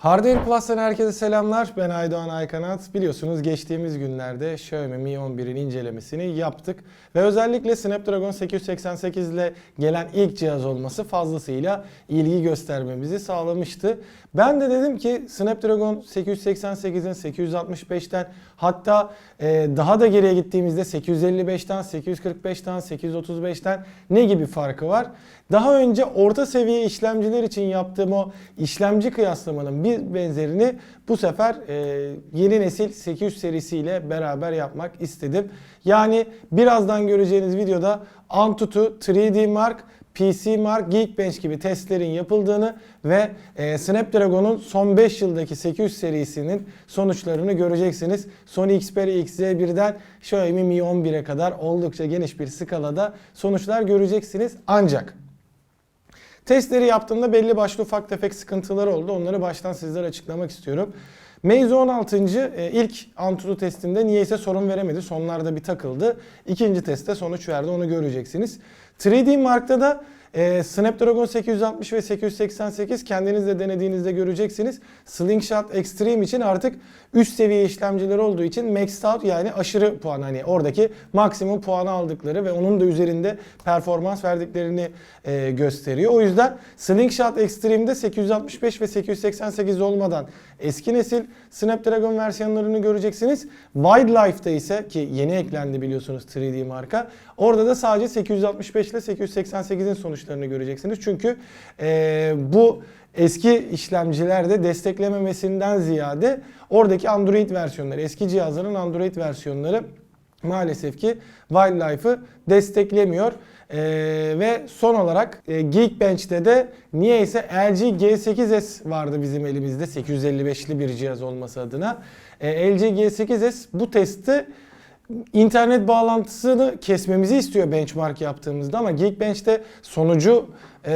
Hardware Plus'tan herkese selamlar. Ben Aydoğan Aykanat. Biliyorsunuz geçtiğimiz günlerde Xiaomi Mi 11'in incelemesini yaptık. Ve özellikle Snapdragon 888 ile gelen ilk cihaz olması fazlasıyla ilgi göstermemizi sağlamıştı. Ben de dedim ki Snapdragon 888'in 865'ten hatta e, daha da geriye gittiğimizde 855'ten, 845'ten, 835'ten ne gibi farkı var? Daha önce orta seviye işlemciler için yaptığım o işlemci kıyaslamanın bir benzerini bu sefer e, yeni nesil 800 serisiyle beraber yapmak istedim. Yani birazdan göreceğiniz videoda Antutu 3D Mark PC Mark, Geekbench gibi testlerin yapıldığını ve e, Snapdragon'un son 5 yıldaki 800 serisinin sonuçlarını göreceksiniz. Sony Xperia XZ1'den Xiaomi Mi 11'e kadar oldukça geniş bir skalada sonuçlar göreceksiniz. Ancak Testleri yaptığımda belli başlı ufak tefek sıkıntılar oldu. Onları baştan sizlere açıklamak istiyorum. Meizu 16. e, ilk Antutu testinde niyeyse sorun veremedi. Sonlarda bir takıldı. İkinci testte sonuç verdi. Onu göreceksiniz. 3D Mark'ta da e, Snapdragon 860 ve 888 kendiniz de denediğinizde göreceksiniz. Slingshot Extreme için artık üst seviye işlemciler olduğu için maxed out yani aşırı puan hani oradaki maksimum puanı aldıkları ve onun da üzerinde performans verdiklerini e, gösteriyor. O yüzden Slingshot Extreme'de 865 ve 888 olmadan eski nesil Snapdragon versiyonlarını göreceksiniz. Wildlife'da ise ki yeni eklendi biliyorsunuz 3D marka. Orada da sadece 865 ile 888'in sonuçlarını göreceksiniz. Çünkü e, bu eski işlemcilerde desteklememesinden ziyade oradaki Android versiyonları, eski cihazların Android versiyonları maalesef ki Wildlife'ı desteklemiyor. Ee, ve son olarak e, Geekbench'te de niyeyse LG G8s vardı bizim elimizde 855'li bir cihaz olması adına. Ee, LG G8s bu testi internet bağlantısını kesmemizi istiyor benchmark yaptığımızda ama Geekbench'te sonucu e,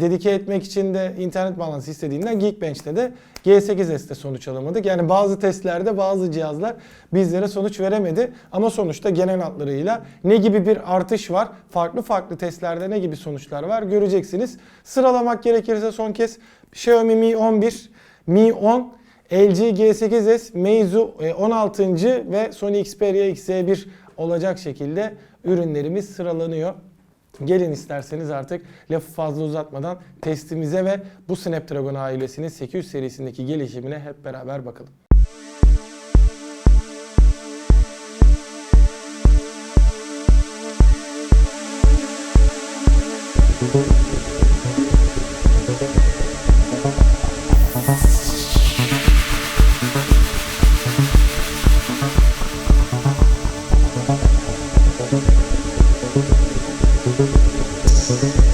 dedike etmek için de internet bağlantısı istediğinden Geekbench'te de G8S'te sonuç alamadık. Yani bazı testlerde bazı cihazlar bizlere sonuç veremedi ama sonuçta genel hatlarıyla ne gibi bir artış var, farklı farklı testlerde ne gibi sonuçlar var göreceksiniz. Sıralamak gerekirse son kez Xiaomi Mi 11, Mi 10, LG G8s, Meizu 16. ve Sony Xperia XZ1 olacak şekilde ürünlerimiz sıralanıyor. Gelin isterseniz artık lafı fazla uzatmadan testimize ve bu Snapdragon ailesinin 800 serisindeki gelişimine hep beraber bakalım. Música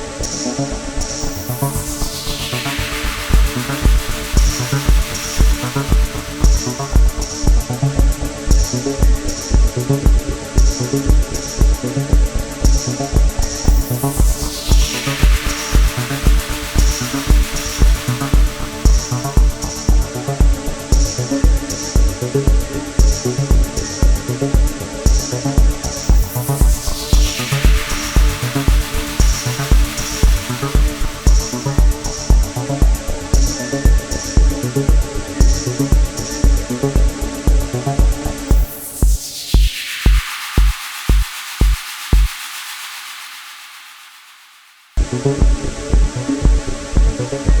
Thank you.